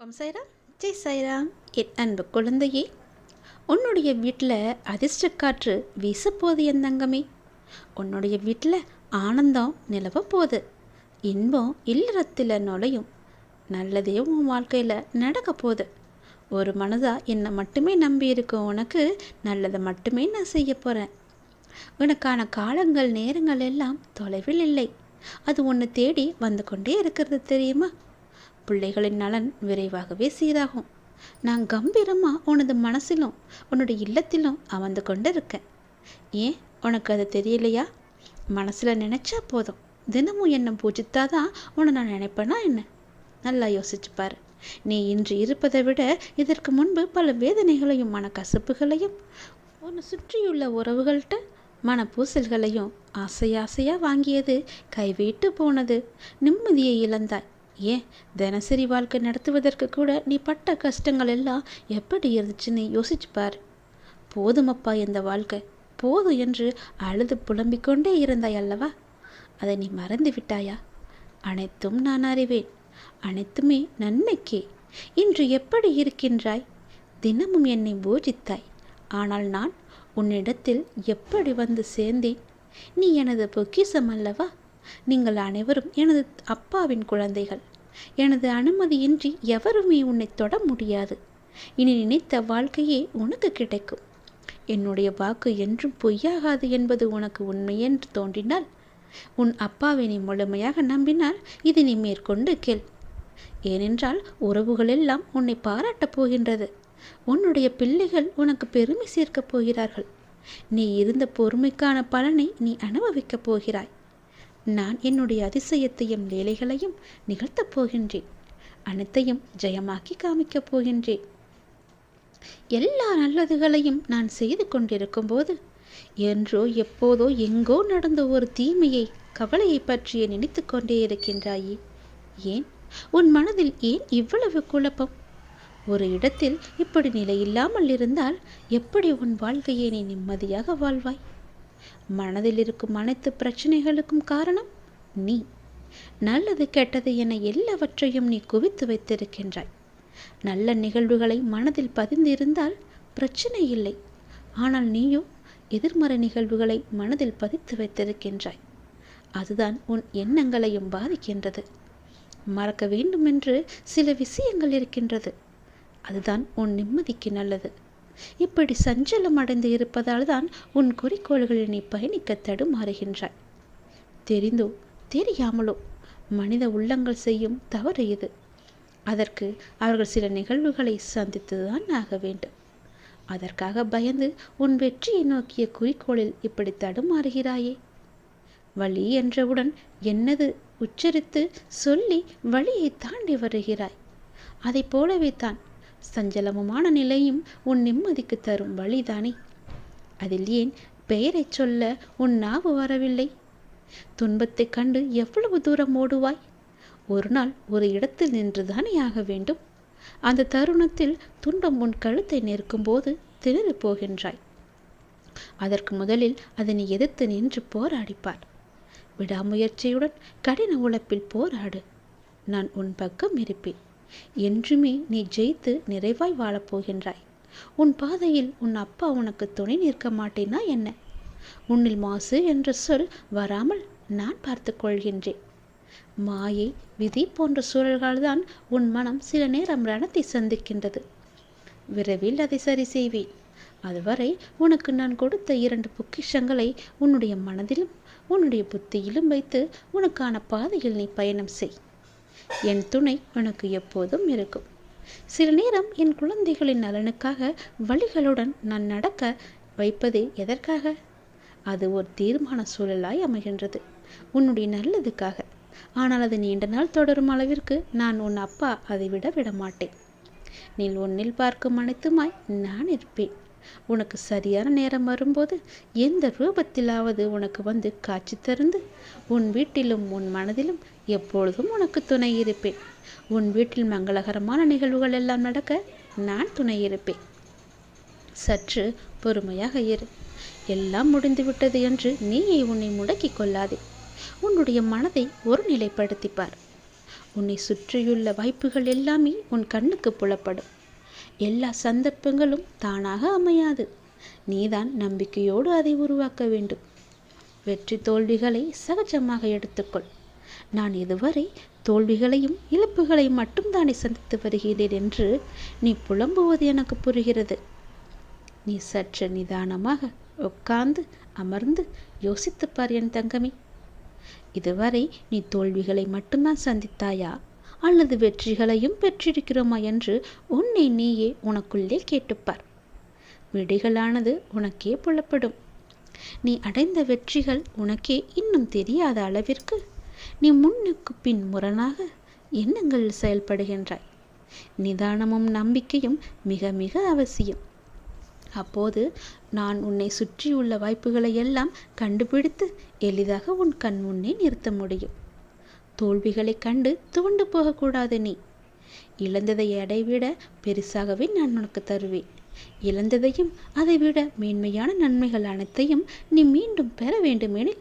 ஓம் சைராம் ஜெய் சைராம் என் அன்பு குழந்தையே உன்னுடைய வீட்டில் அதிர்ஷ்ட காற்று வீசப்போகுது என் தங்கமே. உன்னுடைய வீட்டில் ஆனந்தம் நிலவ போகுது இன்பம் இல்லறத்தில் நுழையும். நல்லதே உன் வாழ்க்கையில் நடக்க போகுது ஒரு மனதாக என்னை மட்டுமே நம்பி இருக்க உனக்கு நல்லதை மட்டுமே நான் செய்ய போகிறேன் உனக்கான காலங்கள் நேரங்கள் எல்லாம் தொலைவில் இல்லை. அது உன்னை தேடி வந்து கொண்டே இருக்கிறது தெரியுமா? பிள்ளைகளின் நலன் விரைவாகவே சீராகும். நான் கம்பீரமாக உனது மனசிலும் உன்னுடைய இல்லத்திலும் அமர்ந்து கொண்டு இருக்கேன் ஏன்? உனக்கு அது தெரியலையா? மனசில் நினச்சா போதும். தினமும் என்னை பூஜித்தாதான் உன்னை நான் நினைப்பேனா என்ன? நல்லா யோசிச்சு பாரு. நீ இன்று இருப்பதை விட இதற்கு முன்பு பல வேதனைகளையும் மனக்கசப்புகளையும் உன்னை சுற்றியுள்ள உறவுகள்கிட்ட மனப்பூசல்களையும் ஆசை ஆசையாக வாங்கியது கைவிட்டு போனது. நிம்மதியை இழந்தாய். ஏன் தினசரி வாழ்க்கை நடத்துவதற்கு கூட நீ பட்ட கஷ்டங்கள் எல்லாம் எப்படி இருந்துச்சுன்னு யோசிச்சு பார். போதுமப்பா இந்த வாழ்க்கை. போதும் என்று அழுது புலம்பிக் கொண்டே இருந்தாய் அல்லவா? அதை நீ மறந்து விட்டாயா? அனைத்தும் நான் அறிவேன். அனைத்துமே நன்மைக்கே. இன்று எப்படி இருக்கின்றாய்? தினமும் என்னை பூஜித்தாய். ஆனால் நான் உன்னிடத்தில் எப்படி வந்து சேர்ந்தேன்? நீ எனது பொக்கிசம் அல்லவா? நீங்கள் அனைவரும் எனது அப்பாவின் குழந்தைகள். எனது அனுமதியின்றி எவருமே உன்னை தொட முடியாது. இனி நினைத்த வாழ்க்கையே உனக்கு கிடைக்கும். என்னுடைய வாக்கு என்றும் பொய்யாகாது என்பது உனக்கு உண்மையென்று தோன்றினால் உன் அப்பாவை நீ முழுமையாக நம்பினால் இது நீ மேற்கொண்டு கேள். ஏனென்றால் உறவுகளெல்லாம் உன்னை பாராட்டப் போகின்றது. உன்னுடைய பிள்ளைகள் உனக்கு பெருமை சேர்க்கப் போகிறார்கள். நீ இருந்த பொறுமைக்கான பலனை நீ அனுபவிக்கப் போகிறாய். நான் என்னுடைய அதிசயத்தையும் லீலைகளையும் நிகழ்த்தப் போகின்றேன். அனைத்தையும் ஜெயமாக்கி காமிக்கப் போகின்றேன். எல்லா நல்லதுகளையும் நான் செய்து கொண்டிருக்கும் போது என்றோ எப்போதோ எங்கோ நடந்த ஒரு தீமையை கவலையை பற்றிய நினைத்து கொண்டே இருக்கின்றாயே. ஏன்? உன் மனதில் ஏன் இவ்வளவு குழப்பம்? ஒரு இடத்தில் இப்படி நிலையில்லாமல் இருந்தால் எப்படி உன் வாழ்க்கையை நீ நிம்மதியாக வாழ்வாய்? மனதில் இருக்கும் அனைத்து பிரச்சனைகளுக்கும் காரணம் நீ. நல்லது கெட்டது என எல்லாவற்றையும் நீ குவித்து வைத்திருக்கின்றாய். நல்ல நிகழ்வுகளை மனதில் பதிந்திருந்தால் பிரச்சனை இல்லை. ஆனால் நீயோ எதிர்மறை நிகழ்வுகளை மனதில் பதித்து வைத்திருக்கின்றாய். அதுதான் உன் எண்ணங்களையும் பாதிக்கின்றது. மறக்க வேண்டுமென்று சில விஷயங்கள் இருக்கின்றது. அதுதான் உன் நிம்மதிக்கு நல்லது. இப்படி சஞ்சலம் அடைந்து இருப்பதால் தான் உன் குறிக்கோள்களில் நீ பயணிக்க தடுமாறுகின்றாய் தெரிந்தோ? தெரியாமலோ? மனித உள்ளங்கள் செய்யும் தவறு இது அதற்கு அவர்கள் சில நிகழ்வுகளை சந்தித்துதான் ஆக வேண்டும். அதற்காக பயந்து உன் வெற்றியை நோக்கிய குறிக்கோளில் இப்படி தடுமாறுகிறாயே? வழி என்றவுடன் என்னது உச்சரித்து சொல்லி வழியை தாண்டி வருகிறாய்? அதை போலவே தான் சஞ்சலமுமான நிலையும் உன் நிம்மதிக்கு தரும் வழிதானே? அதில் ஏன் பெயரை சொல்ல உன் நாவு வரவில்லை? துன்பத்தை கண்டு எவ்வளவு தூரம் ஓடுவாய்? ஒரு நாள் ஒரு இடத்தில் நின்றுதானே ஆக வேண்டும்? அந்த தருணத்தில் துன்பம் உன் கழுத்தை நெருக்கும்போது திணறி போகின்றாய். அதற்கு முதலில் அதனை எதிர்த்து நின்று போராடிப்பார். விடாமுயற்சியுடன் கடின உழைப்பில் போராடு. நான் உன் பக்கம் இருப்பேன். என்றுமே நீ ஜெயித்து நிறைவாய் வாழப்போகின்றாய். உன் பாதையில் உன் அப்பா உனக்கு துணை நிற்க மாட்டேனா என்ன? உன்னில் மாசு என்ற சொல் வராமல் நான் பார்த்து கொள்கின்றேன். மாயை விதி போன்ற சூழல்கள்தான் உன் மனம் சில நேரம் ரணத்தை சந்திக்கின்றது. விரைவில் அதை சரி செய்வேன். அதுவரை உனக்கு நான் கொடுத்த இரண்டு பொக்கிஷங்களை உன்னுடைய மனதிலும் உன்னுடைய புத்தியிலும் வைத்து உனக்கான பாதையில் நீ பயணம் செய். என் துணை உனக்கு எப்போதும் இருக்கும். சில நேரம் என் குழந்தைகளின் நலனுக்காக வழிகளுடன் நான் நடக்க வைப்பதே எதற்காக? அது ஒரு தீர்மான சூழலாய் அமைகின்றது. உன்னுடைய நல்லதுக்காக. ஆனால் அது நீண்ட நாள் தொடரும் அளவிற்கு நான் உன் அப்பா அதை விட விட மாட்டேன் நீ உன்னில் பார்க்கும் அனைத்துமாய் நான் இருப்பேன். உனக்கு சரியான நேரம் வரும்போது எந்த ரூபத்திலாவது உனக்கு வந்து காட்சி தருந்து. உன் வீட்டிலும் உன் மனதிலும் எப்பொழுதும் உனக்கு துணை இருப்பேன். உன் வீட்டில் மங்களகரமான நிகழ்வுகள் எல்லாம் நடக்க நான் துணை இருப்பேன். சற்று பொறுமையாக இரு. எல்லாம் முடிந்துவிட்டது என்று நீயே உன்னை முடக்கிக் கொள்ளாதே. உன்னுடைய மனதை ஒரு நிலைப்படுத்திப்பார். உன்னை சுற்றியுள்ள வாய்ப்புகள் எல்லாமே உன் கண்ணுக்கு புலப்படும். எல்லா சந்தர்ப்பங்களும் தானாக அமையாது. நீதான் நம்பிக்கையோடு அதை உருவாக்க வேண்டும். வெற்றி தோல்விகளை சகஜமாக எடுத்துக்கொள். நான் இதுவரை தோல்விகளையும் இழப்புகளையும் மட்டும்தானே சந்தித்து வருகிறேன் என்று நீ புலம்புவது எனக்கு புரிகிறது. நீ சற்று நிதானமாக உட்கார்ந்து அமர்ந்து யோசித்துப் பார் என் தங்கமே. இதுவரை நீ தோல்விகளை மட்டும்தான் சந்தித்தாயா? அல்லது வெற்றிகளையும் பெற்றிருக்கிறோமா என்று உன்னை நீயே உனக்குள்ளே கேட்டுப்பார். விடைகளானது உனக்கே புலப்படும். நீ அடைந்த வெற்றிகள் உனக்கே இன்னும் தெரியாத அளவிற்கு நீ முன்னுக்கு பின் முரணாக எண்ணங்களில் செயல்படுகின்றாய். நிதானமும் நம்பிக்கையும் மிக மிக அவசியம். அப்போது நான் உன்னை சுற்றியுள்ள வாய்ப்புகளை எல்லாம் கண்டுபிடித்து எளிதாக உன் கண் முன்னே நிறுத்த முடியும். தோல்விகளை கண்டு துவண்டு போகக்கூடாது நீ. இழந்ததை அடைவிட பெருசாகவே நான் உனக்கு தருவேன். இழந்ததையும் அதைவிட மேன்மையான நன்மைகள் அனைத்தையும் நீ மீண்டும் பெற வேண்டுமெனில்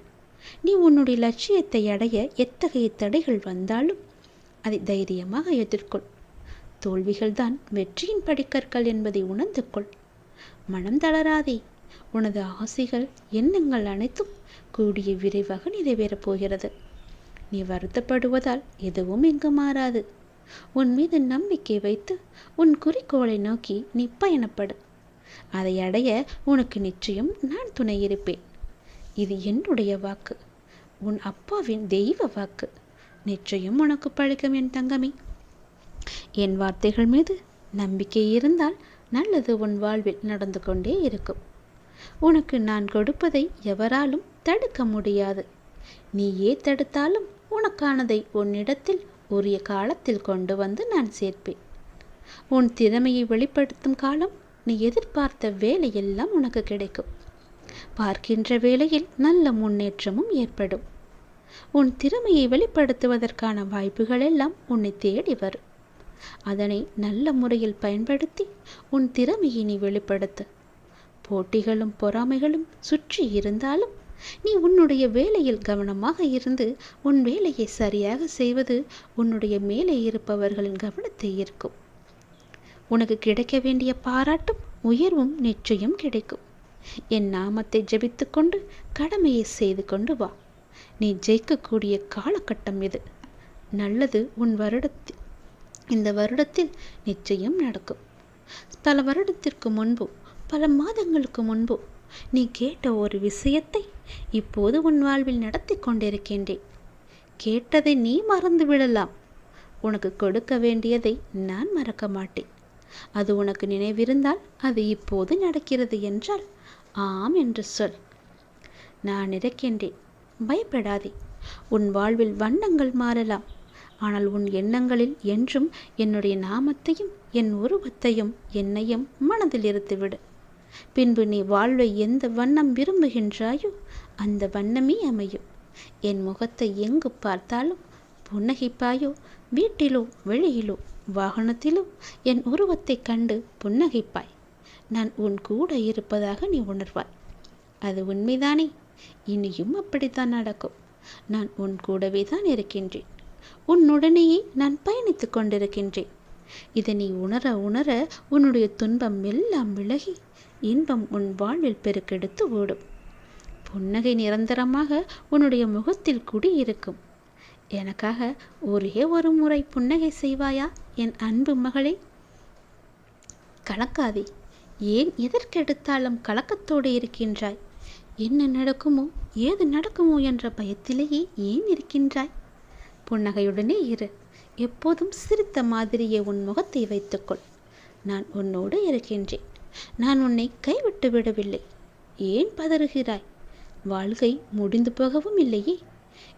நீ உன்னுடைய லட்சியத்தை அடைய எத்தகைய தடைகள் வந்தாலும் அதை தைரியமாக எதிர்கொள். தோல்விகள்தான் வெற்றியின் படிக்கற்கள் என்பதை உணர்ந்து கொள் மனம் தளராதே. உனது ஆசைகள் எண்ணங்கள் அனைத்தும் கூடிய விரைவாக நிறைவேறப் போகிறது. நீ வருத்தப்படுவதால் எதுவும் இங்கு மாறாது. உன் மீது நம்பிக்கை வைத்து உன் குறிக்கோளை நோக்கி நீ பயணப்படு. அதை அடைய உனக்கு நிச்சயம் நான் துணை இருப்பேன். இது என்னுடைய வாக்கு. உன் அப்பாவின் தெய்வ வாக்கு. நிச்சயம் உனக்கு பழக்கம் என் தங்கமே. என் வார்த்தைகள் மீது நம்பிக்கை இருந்தால் நல்லது உன் வாழ்வில் நடந்து கொண்டே இருக்கும். உனக்கு நான் கொடுப்பதை எவராலும் தடுக்க முடியாது. நீயே தடுத்தாலும் உனக்கானதை உன்னிடத்தில் உரிய காலத்தில் கொண்டு வந்து நான் சேர்ப்பேன். உன் திறமையை வெளிப்படுத்தும் காலம் நீ எதிர்பார்த்த வேலையெல்லாம் உனக்கு கிடைக்கும். பார்க்கின்ற வேளையில் நல்ல முன்னேற்றமும் ஏற்படும். உன் திறமையை வெளிப்படுத்துவதற்கான வாய்ப்புகள் எல்லாம் உன்னை தேடி வரும். அதனை நல்ல முறையில் பயன்படுத்தி உன் திறமையை நீ வெளிப்படுத்து. போட்டிகளும் பொறாமைகளும் சுற்றி இருந்தாலும் நீ உன்னுடைய வேலையில் கவனமாக இருந்து உன் வேலையை சரியாக செய்வது உன்னுடைய மேலே இருப்பவர்களின் கவனத்தை ஈர்க்கும். உனக்கு கிடைக்க வேண்டிய பாராட்டும் உயர்வும் நிச்சயம் கிடைக்கும். என் நாமத்தை ஜெபித்துக்கொண்டு கடமையை செய்து கொண்டு வா. நீ ஜெயிக்கக்கூடிய காலகட்டம் இது. நல்லது உன் வருடத்தில் இந்த வருடத்தில் நிச்சயம் நடக்கும். பல வருடத்திற்கு முன்போ பல மாதங்களுக்கு முன்போ நீ கேட்ட ஒரு விஷயத்தை இப்போது உன் வாழ்வில் நடத்தி கொண்டிருக்கின்றேன். கேட்டதை நீ மறந்து விடலாம். உனக்கு கொடுக்க வேண்டியதை நான் மறக்க மாட்டேன். அது உனக்கு நினைவிருந்தால் அது இப்போது நடக்கிறது என்றால் ஆம் என்று சொல். நான் இருக்கின்றேன் பயப்படாதே. உன் வாழ்வில் வண்ணங்கள் மாறலாம். ஆனால் உன் எண்ணங்களில் என்றும் என்னுடைய நாமத்தையும் என் உருவத்தையும் என்னையும் மனதில் இருத்துவிடு. பின்பு நீ வாழ்வை எந்த வண்ணம் விரும்புகின்றாயோ அந்த வண்ணமே அமையும். என் முகத்தை எங்கு பார்த்தாலும் புன்னகைப்பாயோ வீட்டிலோ வெளியிலோ வாகனத்திலோ என் உருவத்தைக் கண்டு புன்னகைப்பாய். நான் உன் கூட இருப்பதாக நீ உணர்வாய். அது உண்மைதானே? இனியும் அப்படித்தான் நடக்கும். நான் உன் கூடவே தான் இருக்கின்றேன். உன்னுடனேயே நான் பயணித்துக் கொண்டிருக்கின்றேன். இதை நீ உணர உணர உன்னுடைய துன்பம் எல்லாம் விலகி இன்பம் உன் வாழ்வில் பெருக்கெடுத்து ஓடும். புன்னகை நிரந்தரமாக உன்னுடைய முகத்தில் குடியிருக்கும். எனக்காக ஒரே ஒரு முறை புன்னகை செய்வாயா என் அன்பு மகளே? கலக்காதே ஏன் எதற்கெடுத்தாலும் கலக்கத்தோடு இருக்கின்றாய்? என்ன நடக்குமோ ஏது நடக்குமோ என்ற பயத்திலேயே ஏன் இருக்கின்றாய்? புன்னகையுடனே இரு எப்போதும் சிரித்த மாதிரியே உன் முகத்தை வைத்துக்கொள். நான் உன்னோடு இருக்கின்றேன் நான் உன்னை கைவிட்டு விடவில்லை. ஏன் பதறுகிறாய்? வாழ்க்கை முடிந்து போகவும் இல்லையே.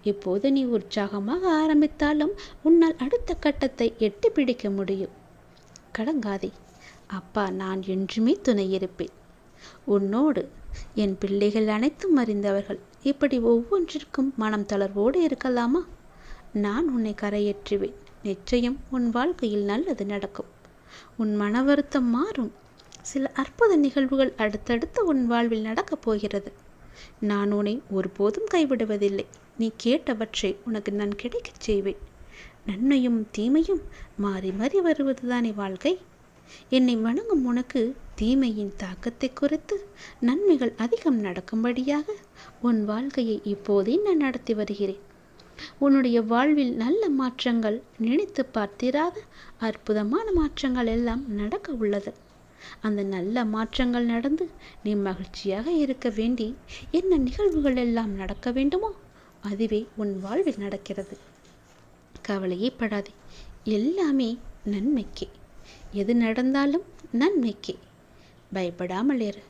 இப்போது நீ உற்சாகமாக ஆரம்பித்தாலும் உன்னால் அடுத்த கட்டத்தை எட்டி பிடிக்க முடியும். கடங்காதே அப்பா நான் என்றுமே துணை இருப்பேன். உன்னோடு என் பிள்ளைகள் அனைத்தும் அறிந்தவர்கள். இப்படி ஒவ்வொன்றிற்கும் மனம் தளர்வோடு இருக்கலாமா? நான் உன்னை கரையேற்றுவேன். நிச்சயம் உன் வாழ்க்கையில் நல்லது நடக்கும். உன் மன வருத்தம் மாறும். சில அற்புத நிகழ்வுகள் அடுத்தடுத்து உன் வாழ்வில் நடக்கப் போகிறது. நான் உன்னை ஒருபோதும் கைவிடுவதில்லை. நீ கேட்டவற்றை உனக்கு நான் கிடைக்கச் செய்வேன். நன்மையும் தீமையும் மாறி மாறி வருவதுதானே வாழ்க்கை? என்னை வணங்கும் உனக்கு தீமையின் தாக்கத்தை குறித்து நன்மைகள் அதிகம் நடக்கும்படியாக உன் வாழ்க்கையை இப்போதே நான் நடத்தி வருகிறேன். உன்னுடைய வாழ்வில் நல்ல மாற்றங்கள் நினைத்து பார்த்திராத அற்புதமான மாற்றங்கள் எல்லாம் நடக்க உள்ளது. அந்த நல்ல மாற்றங்கள் நடந்து நீ மகிழ்ச்சியாக இருக்க வேண்டி என்ன நிகழ்வுகள் எல்லாம் நடக்க வேண்டுமோ அதுவே உன் வாழ்வில் நடக்கிறது. கவலையே படாதே எல்லாமே நன்மைக்கே. எது நடந்தாலும் நன்மைக்கே. பயப்படாமல் இரு.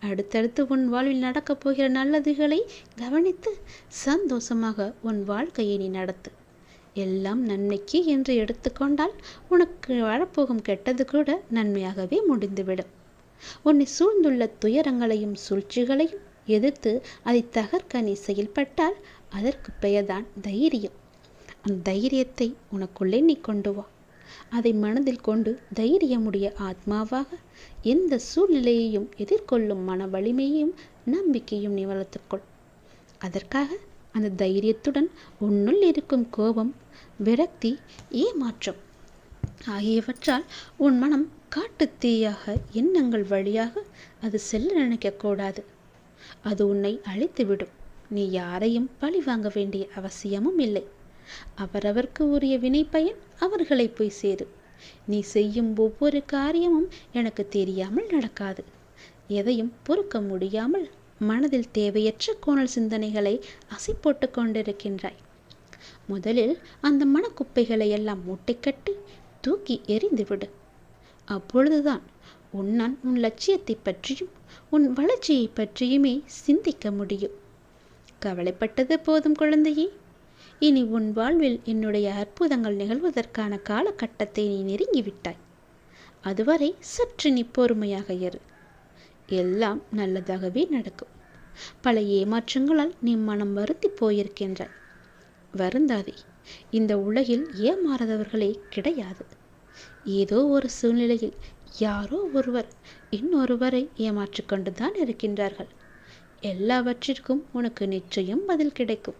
அடுத்தடுத்து உன் வாழ்வில் நடக்கப் போகிற நல்லதுகளை கவனித்து சந்தோஷமாக உன் வாழ்க்கையை நீ நடத்து. எல்லாம் நன்மைக்கு என்று எடுத்துக்கொண்டால் உனக்கு வரப்போகும் கெட்டது கூட நன்மையாகவே முடிந்துவிடும். உன்னை சூழ்ந்துள்ள துயரங்களையும் சூழ்ச்சிகளையும் எதிர்த்து அதை தகர்க்க நீ செயல்பட்டால் அதற்கு பெயர்தான் தைரியம். அந்த தைரியத்தை உனக்குள்ளே நீ கொண்டு வா. அதை மனதில் கொண்டு தைரியமுடைய ஆத்மாவாக எந்த சூழ்நிலையையும் எதிர்கொள்ளும் மன வலிமையையும் நம்பிக்கையும் நீ வளர்த்துக்கொள். அதற்காக அந்த தைரியத்துடன் உன்னுள் இருக்கும் கோபம் விரக்தி ஏமாற்றம் ஆகியவற்றால் உன் மனம் காட்டு தீயாக எண்ணங்கள் வழியாக அது செல்ல நினைக்கக்கூடாது அது உன்னை அழித்துவிடும். நீ யாரையும் பழி வாங்க வேண்டிய அவசியமும் இல்லை. அவரவர்க்கு உரிய வினை பயன் அவர்களை போய் சேரும் நீ செய்யும் ஒவ்வொரு காரியமும் எனக்கு தெரியாமல் நடக்காது. எதையும் பொறுக்க முடியாமல் மனதில் தேவையற்ற கோணல் சிந்தனைகளை அசை போட்டு கொண்டிருக்கின்றாய். முதலில் அந்த மனக்குப்பைகளை எல்லாம் மூட்டை கட்டி தூக்கி எறிந்துவிடு. அப்பொழுதுதான் உன்னால் உன் லட்சியத்தை பற்றியும் உன் வளர்ச்சியை பற்றியுமே சிந்திக்க முடியும். கவலைப்பட்டது போதும் குழந்தையே. இனி உன் வாழ்வில் என்னுடைய அற்புதங்கள் நிகழ்வதற்கான காலகட்டத்தை நீ நெருங்கிவிட்டாய். அதுவரை சற்று நீ பொறுமையாக இரு. எல்லாம் நல்லதாகவே நடக்கும். பல ஏமாற்றங்களால் நீ மனம் வருத்தி போயிருக்கின்றாய். வருந்தாதே இந்த உலகில் ஏமாறாதவர்களே கிடையாது. ஏதோ ஒரு சூழ்நிலையில் யாரோ ஒருவர் இன்னொருவரை ஏமாற்றிக் கொண்டுதான் இருக்கின்றார்கள். எல்லாவற்றிற்கும் உனக்கு நிச்சயம் பதில் கிடைக்கும்.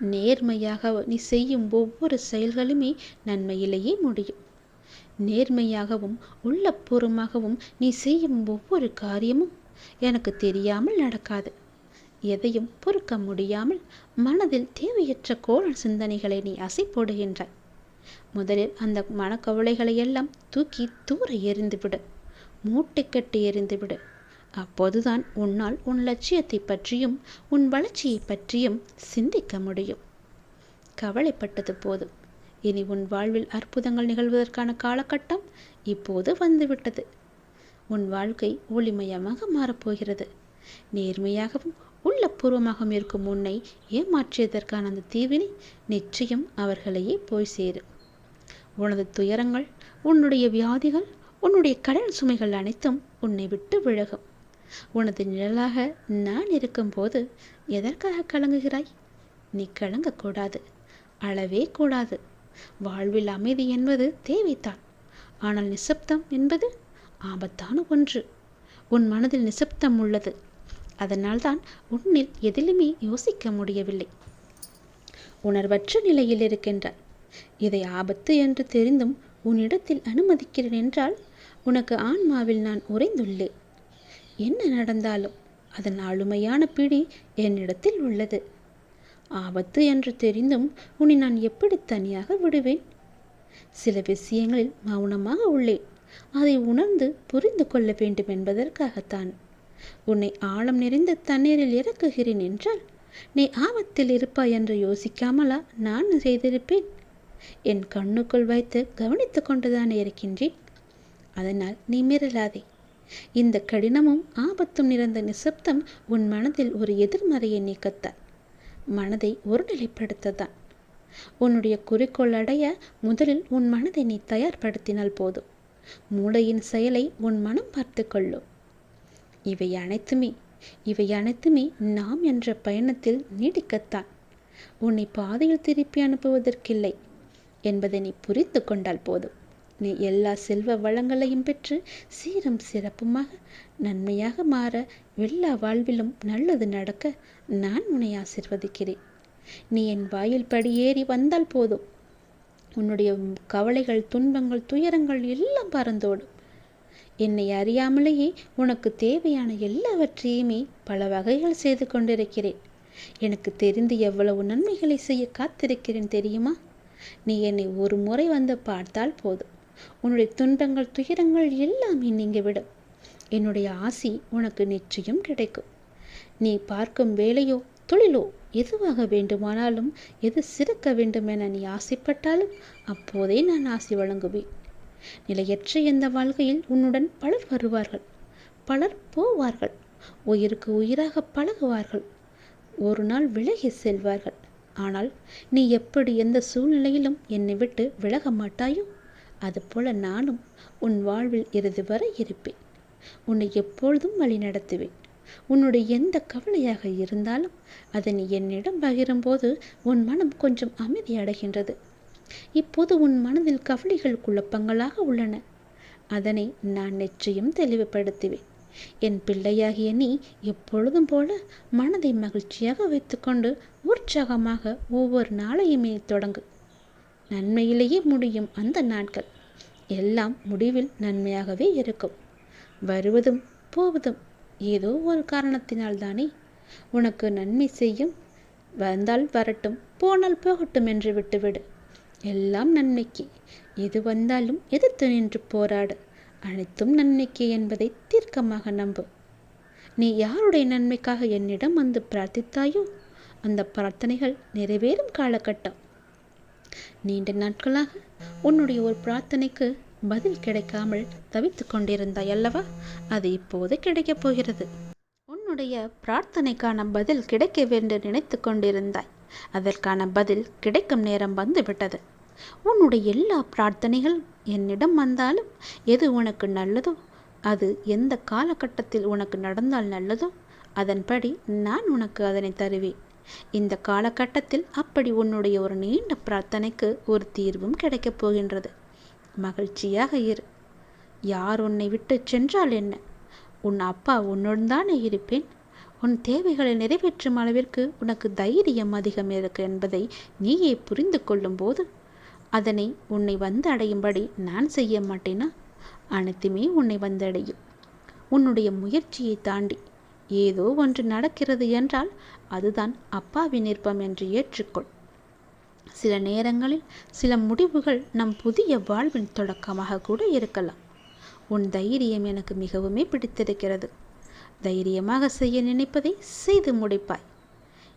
நேர்மையாக நீ செய்யும் ஒவ்வொரு செயல்களுமே நன்மையிலேயே முடியும். நேர்மையாகவும் உள்ளப்பூர்வமாகவும் நீ செய்யும் ஒவ்வொரு காரியமும் எனக்கு தெரியாமல் நடக்காது. எதையும் பொறுக்க முடியாமல் மனதில் தேவையற்ற கோணல் சிந்தனைகளை நீ அசை போடுகின்றாய் முதலில் அந்த மனக்கவலைகளை எல்லாம் தூக்கி தூர எறிந்துவிடு. மூட்டைக்கட்டு எறிந்துவிடு. அப்போதுதான் உன்னால் உன் லட்சியத்தை பற்றியும் உன் வளர்ச்சியை பற்றியும் சிந்திக்க முடியும். கவலைப்பட்டது போதும். இனி உன் வாழ்வில் அற்புதங்கள் நிகழ்வதற்கான காலகட்டம் இப்போது வந்துவிட்டது. உன் வாழ்க்கை ஒளிமயமாக மாறப்போகிறது. நேர்மையாகவும் உள்ளபூர்வமாகவும் இருக்கும் உன்னை ஏமாற்றியதற்கான அந்த தீவினை நிச்சயம் அவர்களையே போய் சேரும். உனது துயரங்கள் உன்னுடைய வியாதிகள் உன்னுடைய கடன் சுமைகள் அனைத்தும் உன்னை விட்டு விலகும். உனது நிழலாக நான் இருக்கும்போது எதற்காக கலங்குகிறாய்? நீ கலங்கக்கூடாது அழவே கூடாது. வாழ்வில் அமைதி என்பது தேவைத்தான். ஆனால் நிசப்தம் என்பது ஆபத்தான ஒன்று. உன் மனதில் நிசப்தம் உள்ளது. அதனால்தான் உன்னில் எதிலுமே யோசிக்க முடியவில்லை. உணர்வற்ற நிலையில் இருக்கின்றாய் இதை ஆபத்து என்று தெரிந்தும் உன்னிடத்தில் அனுமதிக்கிறேன் என்றால் உனக்கு ஆன்மாவில் நான் உறைந்துள்ளேன். என்ன நடந்தாலும் அதன் ஆளுமையான பிடி என்னிடத்தில் உள்ளது. ஆபத்து என்று தெரிந்தும் உன்னை நான் எப்படி தனியாக விடுவேன்? சில விஷயங்களில் மௌனமாக உள்ளேன் அதை உணர்ந்து புரிந்து கொள்ள வேண்டும் என்பதற்காகத்தான். உன்னை ஆழம் நிறைந்த தண்ணீரில் இறக்குகிறேன் என்றால் நீ ஆபத்தில் இருப்பாய் என்று யோசிக்காமலா நான் செய்திருப்பேன்? என் கண்ணுக்குள் வைத்து கவனித்து கொண்டுதான் இருக்கின்றேன்? அதனால் நீ மிரளாதே இந்த கடினமும் ஆபத்தும் நிறைந்த நிசப்தம் உன் மனதில் ஒரு எதிர்மறையை நீக்கத்தான் மனதை ஒருநிலைப்படுத்ததான் உன்னுடைய குறிக்கோள் அடைய முதலில் உன் மனதை நீ தயார்படுத்தினால் போதும். மூளையின் செயலை உன் மனம் பார்த்து கொள்ளும். இவை அனைத்துமே இவை அனைத்துமே நாம் என்ற பயணத்தில் நீடிக்கத்தான். உன்னை பாதையில் திருப்பி அனுப்புவதற்கில்லை. என்பதை நீ புரிந்து கொண்டால் போதும். நீ எல்லா செல்வ வளங்களையும் பெற்று சீரும் சிறப்புமாக நன்மையாக மாற எல்லா வாழ்விலும் நல்லது நடக்க நான் உன்னை ஆசிர்வதிக்கிறேன். நீ என் வாயில் படியேறி வந்தால் போதும். உன்னுடைய கவலைகள் துன்பங்கள் துயரங்கள் எல்லாம் பறந்தோடும். என்னை அறியாமலேயே உனக்கு தேவையான எல்லாவற்றையுமே பல வகைகள் செய்து கொண்டிருக்கிறேன். எனக்கு தெரிந்து எவ்வளவு நன்மைகளை செய்ய காத்திருக்கிறேன் தெரியுமா? நீ என்னை ஒரு முறை வந்து பார்த்தால் போதும். உன்னுடைய துன்பங்கள் துயரங்கள் எல்லாமே நீங்கிவிடும். என்னுடைய ஆசி உனக்கு நிச்சயம் கிடைக்கும். நீ பார்க்கும் வேலையோ தொழிலோ எதுவாக வேண்டுமானாலும் எது சிறக்க வேண்டும் என நீ ஆசைப்பட்டாலும் அப்போதே நான் ஆசி வழங்குவேன். நிலையற்ற எந்த வாழ்க்கையில் உன்னுடன் பலர் வருவார்கள் பலர் போவார்கள் உயிருக்கு உயிராக பழகுவார்கள் ஒரு நாள் விலகி செல்வார்கள். ஆனால் நீ எப்படி எந்த சூழ்நிலையிலும் என்னை விட்டு விலக மாட்டாயோ அதுபோல நானும் உன் வாழ்வில் இறுதி வரை இருப்பேன். உன்னை எப்பொழுதும் வழி நடத்துவேன். உன்னுடைய எந்த கவலையாக இருந்தாலும் அதை நீ என்னிடம் பகிரும்போது உன் மனம் கொஞ்சம் அமைதி அடைகின்றது. இப்போது உன் மனதில் கவலைகள் குழப்பங்களாக உள்ளன. அதனை நான் நிச்சயம் தெளிவுபடுத்துவேன். என் பிள்ளையாகிய நீ எப்பொழுதும் போல மனதை மகிழ்ச்சியாக வைத்துக்கொண்டு உற்சாகமாக ஒவ்வொரு நாளையுமே தொடங்கு. நன்மையிலேயே முடியும் அந்த நாட்கள். எல்லாம் முடிவில் நன்மையாகவே இருக்கும். வருவதும் போவதும் ஏதோ ஒரு காரணத்தினால் தானே உனக்கு நன்மை செய்யும் வந்தால் வரட்டும் போனால் போகட்டும் என்று விட்டுவிடு. எல்லாம் நன்மைக்கு. எது வந்தாலும் எதிர்த்து நின்று போராடு. அனைத்தும் நன்மைக்கு என்பதை தீர்க்கமாக நம்பு. நீ யாருடைய நன்மைக்காக என்னிடம் வந்து பிரார்த்தித்தாயோ? அந்த பிரார்த்தனைகள் நிறைவேறும் காலகட்டம். நீண்ட நாட்களாக உன்னுடைய ஒரு பிரார்த்தனைக்கு பதில் கிடைக்காமல் தவித்து கொண்டிருந்தாய் அல்லவா? அது இப்போது கிடைக்கப் போகிறது. உன்னுடைய பிரார்த்தனைக்கான பதில் கிடைக்க வேண்டும் நினைத்து கொண்டிருந்தாய். அதற்கான பதில் கிடைக்கும் நேரம் வந்துவிட்டது உன்னுடைய எல்லா பிரார்த்தனைகள் என்னிடம் வந்தாலும் எது உனக்கு நல்லதோ அது எந்த காலகட்டத்தில் உனக்கு நடந்தால் நல்லதோ அதன்படி நான் உனக்கு அதனை தருவேன். இந்த காலகட்டத்தில் அப்படி உன்னுடைய ஒரு நீண்ட பிரார்த்தனைக்கு ஒரு தீர்வும் கிடைக்கப் போகின்றது. மகிழ்ச்சியாக இரு. யார் உன்னை விட்டு சென்றால் என்ன? உன் அப்பா உன்னுடன் தானே இருப்பேன். உன் தேவைகளை நிறைவேற்றும் அளவிற்கு உனக்கு தைரியம் அதிகம் இருக்கு என்பதை நீயே புரிந்து கொள்ளும் போது அதனை உன்னை வந்து அடையும்படி நான் செய்ய மாட்டேனா? அனைத்துமே உன்னை வந்தடையும். உன்னுடைய முயற்சியை தாண்டி ஏதோ ஒன்று நடக்கிறது என்றால் அதுதான் அப்பாவின் நிற்பம் என்று ஏற்றுக்கொள். சில நேரங்களில் சில முடிவுகள் நம் புதிய வாழ்வின் தொடக்கமாக கூட இருக்கலாம். உன் தைரியம் எனக்கு மிகவுமே பிடித்திருக்கிறது. தைரியமாக செய்ய நினைப்பதை செய்து முடிப்பாய்.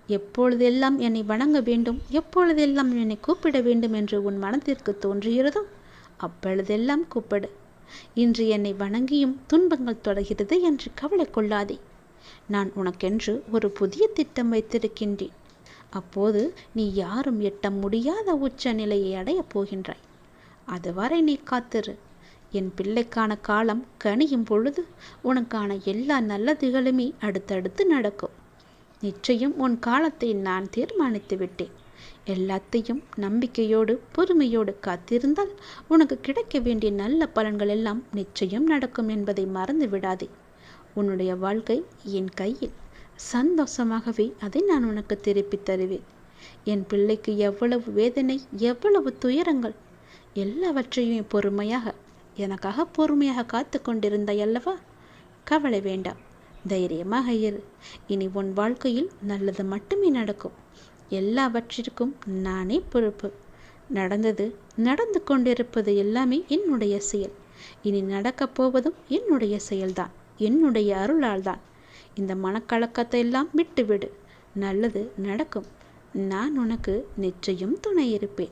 எப்பொழுதெல்லாம் என்னை வணங்க வேண்டும் எப்பொழுதெல்லாம் என்னை கூப்பிட வேண்டும் என்று உன் மனத்திற்கு தோன்றுகிறதோ அப்பொழுதெல்லாம் கூப்பிடு. இன்று என்னை வணங்கியும் துன்பங்கள் தொடர்கிறது என்று கவலை கொள்ளாதே. நான் உனக்கென்று ஒரு புதிய திட்டம் வைத்திருக்கின்றேன். அப்போது நீ யாரும் எட்ட முடியாத உச்ச நிலையை அடையப் போகின்றாய். அதுவரை நீ காத்திரு. என் பிள்ளைக்கான காலம் கனியும் பொழுது உனக்கான எல்லா நல்லதுகளுமே அடுத்தடுத்து நடக்கும். நிச்சயம் உன் காலத்தை நான் தீர்மானித்து விட்டேன். எல்லாத்தையும் நம்பிக்கையோடு பொறுமையோடு காத்திருந்தால் உனக்கு கிடைக்க வேண்டிய நல்ல பலன்கள் எல்லாம் நிச்சயம் நடக்கும் என்பதை மறந்து விடாதே உன்னுடைய வாழ்க்கை என் கையில். சந்தோஷமாகவே அதை நான் உனக்கு திருப்பித் தருவேன். என் பிள்ளைக்கு எவ்வளவு வேதனை எவ்வளவு துயரங்கள். எல்லாவற்றையும் பொறுமையாக எனக்காக பொறுமையாக காத்து கொண்டிருந்தாய் அல்லவா? கவலை வேண்டாம். தைரியமாக இரு. இனி உன் வாழ்க்கையில் நல்லது மட்டுமே நடக்கும். எல்லாவற்றிற்கும் நானே பொறுப்பு. நடந்தது நடந்து கொண்டிருப்பது எல்லாமே என்னுடைய செயல். இனி நடக்கப் போவதும் என்னுடைய செயல்தான். என்னுடைய அருளால் தான் இந்த மனக்கலக்கத்தை எல்லாம் விட்டுவிடு. நல்லது நடக்கும். நான் உனக்கு நிச்சயம் துணை இருப்பேன்.